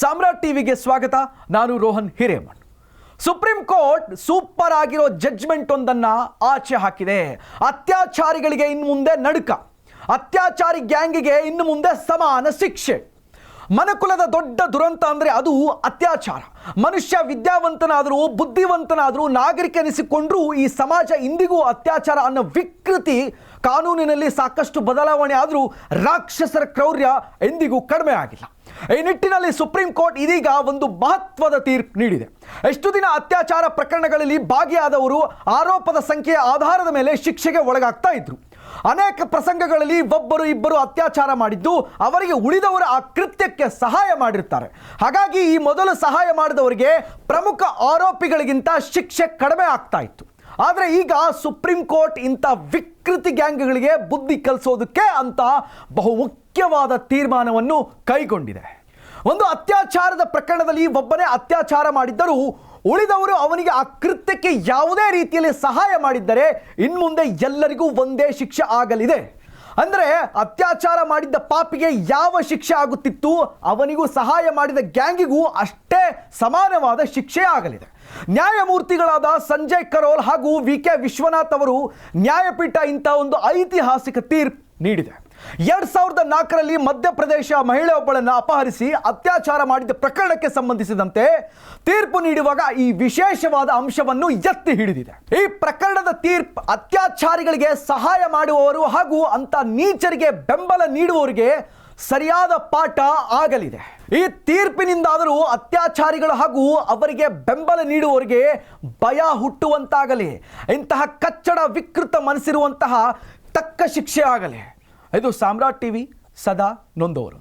ಸಾಮ್ರಾಟ್ ಟಿವಿಗೆ ಸ್ವಾಗತ. ನಾನು Rohan Hiremath. Supreme court super ಆಗಿರೋ ಜಡ್ಜ್ಮೆಂಟ್ ಒಂದನ್ನ ಆಚೆ ಹಾಕಿದೆ. ಅತ್ಯಾಚಾರಿಗಳಿಗೆ ಇನ್ನು ಮುಂದೆ ನಡುಕ. ಅತ್ಯಾಚಾರಿ ಗ್ಯಾಂಗಿಗೆ ಇನ್ನು ಮುಂದೆ ಸಮಾನ ಶಿಕ್ಷೆ. ಮನುಕುಲದ ದೊಡ್ಡ ದುರಂತ ಅಂದರೆ ಅದು ಅತ್ಯಾಚಾರ. ಮನುಷ್ಯ ವಿದ್ಯಾವಂತನಾದರೂ, ಬುದ್ಧಿವಂತನಾದರೂ ನಾಗರಿಕನಿಸಿಕೊಂಡ್ರೂ ಈ ಸಮಾಜ ಇಂದಿಗೂ ಅತ್ಯಾಚಾರ ಅನ್ನೋ ವಿಕೃತಿ ಕಾನೂನಿನಲ್ಲಿ ಸಾಕಷ್ಟು ಬದಲಾವಣೆ ಆದರೂ ರಾಕ್ಷಸರ ಕ್ರೌರ್ಯ ಎಂದಿಗೂ ಕಡಿಮೆ ಆಗಿಲ್ಲ. ಈ ನಿಟ್ಟಿನಲ್ಲಿ ಸುಪ್ರೀಂ ಕೋರ್ಟ್ ಇದೀಗ ಒಂದು ಮಹತ್ವದ ತೀರ್ಪು ನೀಡಿದೆ. ಎಷ್ಟು ದಿನ ಅತ್ಯಾಚಾರ ಪ್ರಕರಣಗಳಲ್ಲಿ ಭಾಗಿಯಾದವರು ಆರೋಪದ ಸಂಖ್ಯೆಯ ಆಧಾರದ ಮೇಲೆ ಶಿಕ್ಷೆಗೆ ಒಳಗಾಗ್ತಾ ಇದ್ರು. ಅನೇಕ ಪ್ರಸಂಗಗಳಲ್ಲಿ ಒಬ್ಬರು ಇಬ್ಬರು ಅತ್ಯಾಚಾರ ಮಾಡಿದ್ದು ಅವರಿಗೆ ಉಳಿದವರು ಆ ಕೃತ್ಯಕ್ಕೆ ಸಹಾಯ ಮಾಡಿರ್ತಾರೆ. ಹಾಗಾಗಿ ಈ ಮೊದಲು ಸಹಾಯ ಮಾಡಿದವರಿಗೆ ಪ್ರಮುಖ ಆರೋಪಿಗಳಿಗಿಂತ ಶಿಕ್ಷೆ ಕಡಿಮೆ ಆಗ್ತಾ ಇತ್ತು. ಆದರೆ ಈಗ ಸುಪ್ರೀಂ ಕೋರ್ಟ್ ಇಂಥ ವಿಕೃತಿ ಗ್ಯಾಂಗ್ಗಳಿಗೆ ಬುದ್ಧಿ ಕಲಿಸೋದಕ್ಕೆ ಅಂತ ಬಹು ಮುಖ್ಯವಾದ ತೀರ್ಮಾನವನ್ನು ಕೈಗೊಂಡಿದೆ. ಒಂದು ಅತ್ಯಾಚಾರದ ಪ್ರಕರಣದಲ್ಲಿ ಒಬ್ಬನೇ ಅತ್ಯಾಚಾರ ಮಾಡಿದ್ದರೂ ಉಳಿದವರು ಅವನಿಗೆ ಆ ಕೃತ್ಯಕ್ಕೆ ಯಾವುದೇ ರೀತಿಯಲ್ಲಿ ಸಹಾಯ ಮಾಡಿದ್ದರೆ ಇನ್ಮುಂದೆ ಎಲ್ಲರಿಗೂ ಒಂದೇ ಶಿಕ್ಷೆ ಆಗಲಿದೆ. ಅಂದರೆ ಅತ್ಯಾಚಾರ ಮಾಡಿದ್ದ ಪಾಪಿಗೆ ಯಾವ ಶಿಕ್ಷೆ ಆಗುತ್ತಿತ್ತು? ಅವನಿಗೂ ಸಹಾಯ ಮಾಡಿದ ಗ್ಯಾಂಗಿಗೂ ಅಷ್ಟೇ ಸಮಾನವಾದ ಶಿಕ್ಷೆ ಆಗಲಿದೆ. ನ್ಯಾಯಮೂರ್ತಿಗಳಾದ ಸಂಜಯ್ ಕರೋಲ್ ಹಾಗೂ ವಿ ಕೆ ವಿಶ್ವನಾಥ್ ಅವರು ನ್ಯಾಯಪೀಠ ಇಂಥ ಒಂದು ಐತಿಹಾಸಿಕ ತೀರ್ಪು ನೀಡಿದೆ. ಎರಡ್ ಸಾವಿರದ ನಾಲ್ಕರಲ್ಲಿ ಮಧ್ಯಪ್ರದೇಶ ಮಹಿಳೆಯೊಬ್ಬಳನ್ನು ಅಪಹರಿಸಿ ಅತ್ಯಾಚಾರ ಮಾಡಿದ ಪ್ರಕರಣಕ್ಕೆ ಸಂಬಂಧಿಸಿದಂತೆ ತೀರ್ಪು ನೀಡುವಾಗ ಈ ವಿಶೇಷವಾದ ಅಂಶವನ್ನು ಎತ್ತಿ ಹಿಡಿದಿದೆ. ಈ ಪ್ರಕರಣದ ತೀರ್ಪು ಅತ್ಯಾಚಾರಿಗಳಿಗೆ ಸಹಾಯ ಮಾಡುವವರು ಹಾಗೂ ಅಂತ ನೀಚರಿಗೆ ಬೆಂಬಲ ನೀಡುವವರಿಗೆ ಸರಿಯಾದ ಪಾಠ ಆಗಲಿದೆ. ಈ ತೀರ್ಪಿನಿಂದಾದರೂ ಅತ್ಯಾಚಾರಿಗಳು ಹಾಗೂ ಅವರಿಗೆ ಬೆಂಬಲ ನೀಡುವವರಿಗೆ ಭಯ ಹುಟ್ಟುವಂತಾಗಲಿ. ಇಂತಹ ಕಚ್ಚಡ ವಿಕೃತ ಮನಸ್ಸಿರುವಂತಹ ತಕ್ಕ ಶಿಕ್ಷೆ ಆಗಲಿ. ಇದು ಸಾಮ್ರಾಟ್ ಟಿವಿ ಸದಾ ನೊಂದವರು